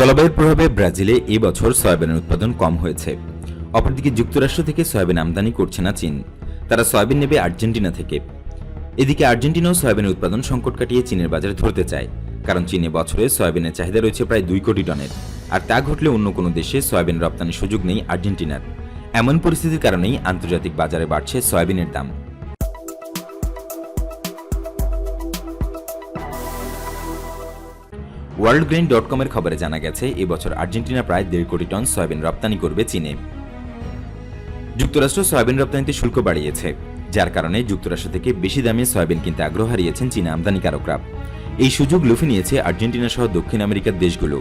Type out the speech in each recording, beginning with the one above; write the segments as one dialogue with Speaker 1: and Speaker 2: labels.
Speaker 1: জলবায়ুর প্রভাবে ব্রাজিলে এ বছর সয়াবিনের উৎপাদন কম হয়েছে। অপরদিকে যুক্তরাষ্ট্র থেকে সয়াবিন আমদানি করছে না চীন। তারা সয়াবিন নেবে আর্জেন্টিনা থেকে। এদিকে আর্জেন্টিনাও সয়াবিনের উৎপাদন সংকট কাটিয়ে চীনের বাজারে ধরতে চায়, কারণ চীনে বছরে সয়াবিনের চাহিদা রয়েছে প্রায় দুই কোটি টনের। আর তা ঘটলে অন্য কোনো দেশে সয়াবিন রপ্তানির সুযোগ নেই আর্জেন্টিনার। এমন পরিস্থিতির কারণেই আন্তর্জাতিক বাজারে বাড়ছে সয়াবিনের দাম। ওয়ার্ল্ড গ্রেন ডট কমের খবরে জানা গেছে এবছর আর্জেন্টিনা প্রায় দেড় কোটি টন সয়াবিন রপ্তানি করবে চীনে। যুক্তরাষ্ট্র সয়াবিন রপ্তানিতে শুল্ক বাড়িয়েছে, যার কারণে যুক্তরাষ্ট্র থেকে বেশি দামে সয়াবিন কিনতে আগ্রহ হারিয়েছেন চীনা আমদানিকারকরা। এই সুযোগ লুফে নিয়েছে আর্জেন্টিনা সহ দক্ষিণ আমেরিকার দেশগুলো।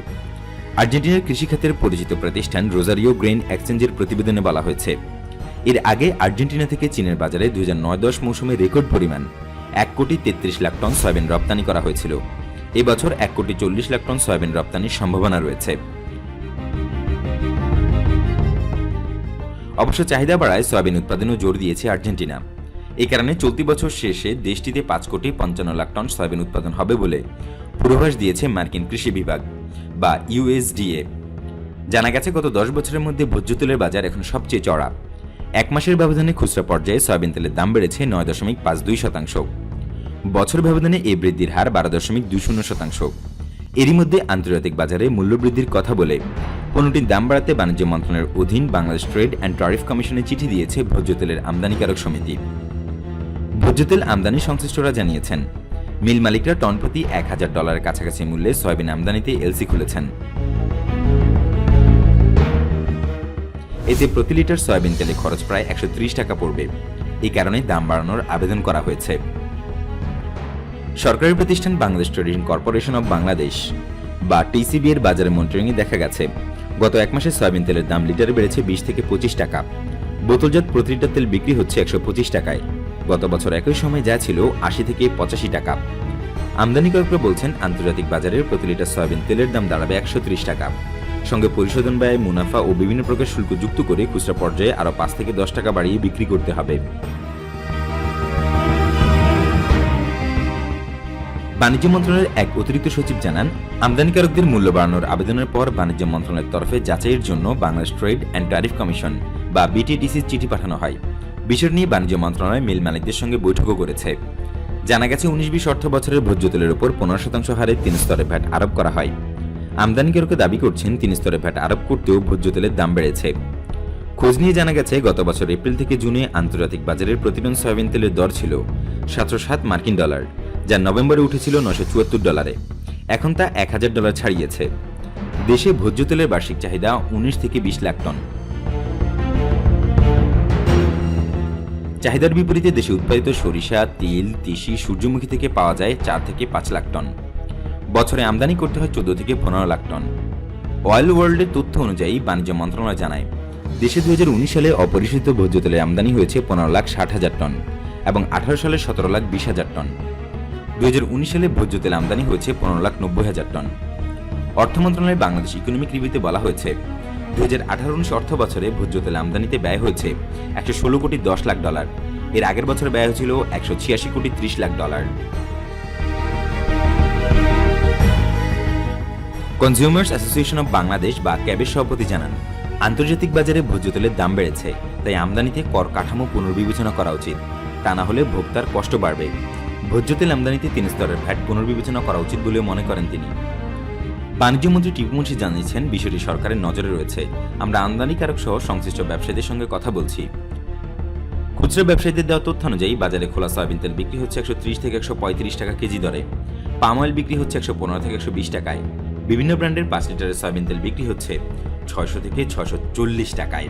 Speaker 1: আর্জেন্টিনার কৃষিখাতের পরিচিত প্রতিষ্ঠান রোজারিও গ্রেন এক্সচেঞ্জের প্রতিবেদনে বলা হয়েছে, এর আগে আর্জেন্টিনা থেকে চীনের বাজারে দুই হাজার নয় দশ মৌসুমে রেকর্ড পরিমাণ এক কোটি তেত্রিশ লাখ টন সয়াবিন রপ্তানি করা হয়েছিল। এবছর এক কোটি চল্লিশ লাখ টন সয়াবিন রপ্তানির সম্ভাবনা রয়েছে। অবশ্য চাহিদা বাড়ায় সয়াবিন উৎপাদনেও জোর দিয়েছে আর্জেন্টিনা। এ কারণে চলতি বছর শেষে দেশটিতে পাঁচ কোটি পঞ্চান্ন লাখ টন সয়াবিন উৎপাদন হবে বলে পূর্বাভাস দিয়েছে মার্কিন কৃষি বিভাগ বা ইউএসডিএ জানা গেছে, গত দশ বছরের মধ্যে ভোজ্য তেলের বাজার এখন সবচেয়ে চড়া এক মাসের ব্যবধানে খুচরা পর্যায়ে সয়াবিন তেলের দাম বেড়েছে নয় দশমিক পাঁচ দুই শতাংশ। বছর ব্যবধানে এই বৃদ্ধির হার বারো দশমিক দুই শূন্য শতাংশ। এরই মধ্যে আন্তর্জাতিক বাজারে মূল্যবৃদ্ধির কথা বলে পণ্যটির দাম বাড়াতে বাণিজ্য মন্ত্রণালয়ের অধীন বাংলাদেশ ট্রেড অ্যান্ড ট্যারিফ কমিশনে চিঠি দিয়েছে ভোজ্য তেলের আমদানিকারক সমিতি। ভোজ্য তেল আমদানি সংশ্লিষ্টরা জানিয়েছেন, মিল মালিকরা টন প্রতি এক হাজার ডলারের কাছাকাছি মূল্যে সয়াবিন আমদানিতে এলসি খুলেছেন। এতে প্রতি লিটার সয়াবিন তেলে খরচ প্রায় একশো ত্রিশ টাকা পড়বে। এই কারণে দাম বাড়ানোর আবেদন করা হয়েছে। সরকারি প্রতিষ্ঠান Bangladesh trading corporation of Bangladesh, বা টিসিবি এর বাজারে মনিটরিংয়ে দেখা গেছে। গত এক মাসে সয়াবিন তেলের দাম লিটারে বেড়েছে বিশ থেকে পঁচিশ টাকা। বোতলজাত প্রতি লিটার তেল বিক্রি হচ্ছে একশো পঁচিশ টাকায়। গত বছর একই সময় যা ছিল আশি থেকে পঁচাশি টাকা। আমদানিকারকরা বলছেন, আন্তর্জাতিক বাজারের প্রতি লিটার সয়াবিন তেলের দাম দাঁড়াবে একশো ত্রিশ টাকা। সঙ্গে পরিশোধন ব্যয় মুনাফা ও বিভিন্ন প্রকার শুল্ক যুক্ত করে খুচরা পর্যায়ে আরও পাঁচ থেকে দশ টাকা বাড়িয়ে বিক্রি করতে হবে। বাণিজ্য মন্ত্রণালয়ের এক অতিরিক্ত সচিব জানান, আমদানিকারকদের মূল্য বাড়ানোর আবেদনের পর বাণিজ্য মন্ত্রণালয়ের তরফে যাচাইয়ের জন্য Bangladesh trade and tariff commission বা বিটিডিসির চিঠি পাঠানো হয়। বিষয় নিয়ে বাণিজ্য মন্ত্রণালয় মিল মালিকদের সঙ্গে বৈঠকও করেছে। জানা গেছে, উনিশ বিশ অর্থ বছরের ভোজ্য তেলের উপর পনেরো শতাংশ হারে তিন স্তরে ভ্যাট আরোপ করা হয়। আমদানিকারকে দাবি করছেন, তিন স্তরে ভ্যাট আরোপ করতেও ভোজ্য তেলের দাম বেড়েছে। খোঁজ নিয়ে জানা গেছে, গত বছর এপ্রিল থেকে জুনে আন্তর্জাতিক বাজারের প্রতি টন সয়াবিন তেলের দর ছিল সাতশো সাত মার্কিন ডলার। যা নভেম্বরে উঠেছিল নশো চুয়াত্তর ডলারে। এখন তা এক হাজার ডলার ছাড়িয়েছে। দেশে ভোজ্য তেলের বার্ষিক চাহিদা উনিশ থেকে বিশ লাখ টন। চাহিদার বিপরীতে দেশে উৎপাদিত সরিষা, তিল, তিসি সূর্যমুখী থেকে পাওয়া যায় চার থেকে পাঁচ লাখ টন। বছরে আমদানি করতে হয় চোদ্দ থেকে পনেরো লাখ টন। অয়েল ওয়ার্ল্ডের তথ্য অনুযায়ী বাণিজ্য মন্ত্রণালয় জানায়, দেশে দু হাজার উনিশ সালে অপরিশোধিত ভোজ্য তেলের আমদানি হয়েছে পনেরো লাখ ষাট হাজার টন এবং আঠারো সালে সতেরো লাখ বিশ হাজার টন। দুই হাজার উনিশ সালে ভোজ্য তেল আমদানি হয়েছে পনেরো লাখ নব্বই হাজার টন। অর্থ মন্ত্রণালয় বাংলাদেশ ইকোনমিক রিভিউতে বলা হয়েছে, দুই হাজার আঠারো উনিশ অর্থ বছরে ভোজ্য তেল আমদানিতে ব্যয় হয়েছে একশো ষোলো কোটি দশ লাখ ডলার। এর আগের বছর ব্যয় হয়েছিল একশো ছিয়াশি কোটি ত্রিশ lakh dollar. Consumers association of Bangladesh বা ক্যাবের সভাপতি জানান, আন্তর্জাতিক বাজারে ভোজ্য তেলের দাম বেড়েছে, তাই আমদানিতে কর কাঠামো পুনর্বিবেচনা করা উচিত, তা না হলে ভোক্তার কষ্ট বাড়বে। ভোজ্য তেল আমদানিতে তিন স্তরের ভ্যাট পুনর্বিবেচনা করা উচিত বলেও মনে করেন তিনি। বাণিজ্যমন্ত্রী টিপু মুন্সি জানিয়েছেন, বিষয়টি সরকারের নজরে রয়েছে। আমরা আমদানিকারক সহ সংশ্লিষ্ট ব্যবসায়ীদের সঙ্গে কথা বলছি। খুচরা ব্যবসায়ীদের দেওয়া তথ্য অনুযায়ী বাজারে খোলা সয়াবিন তেল বিক্রি হচ্ছে একশো ত্রিশ থেকে একশো পঁয়ত্রিশ টাকা কেজি দরে। পাম অয়েল বিক্রি হচ্ছে একশো পনেরো থেকে একশো বিশ টাকায়। বিভিন্ন ব্র্যান্ডের পাঁচ লিটারের সয়াবিন তেল বিক্রি হচ্ছে ছয়শো থেকে ছয়শো চল্লিশ টাকায়।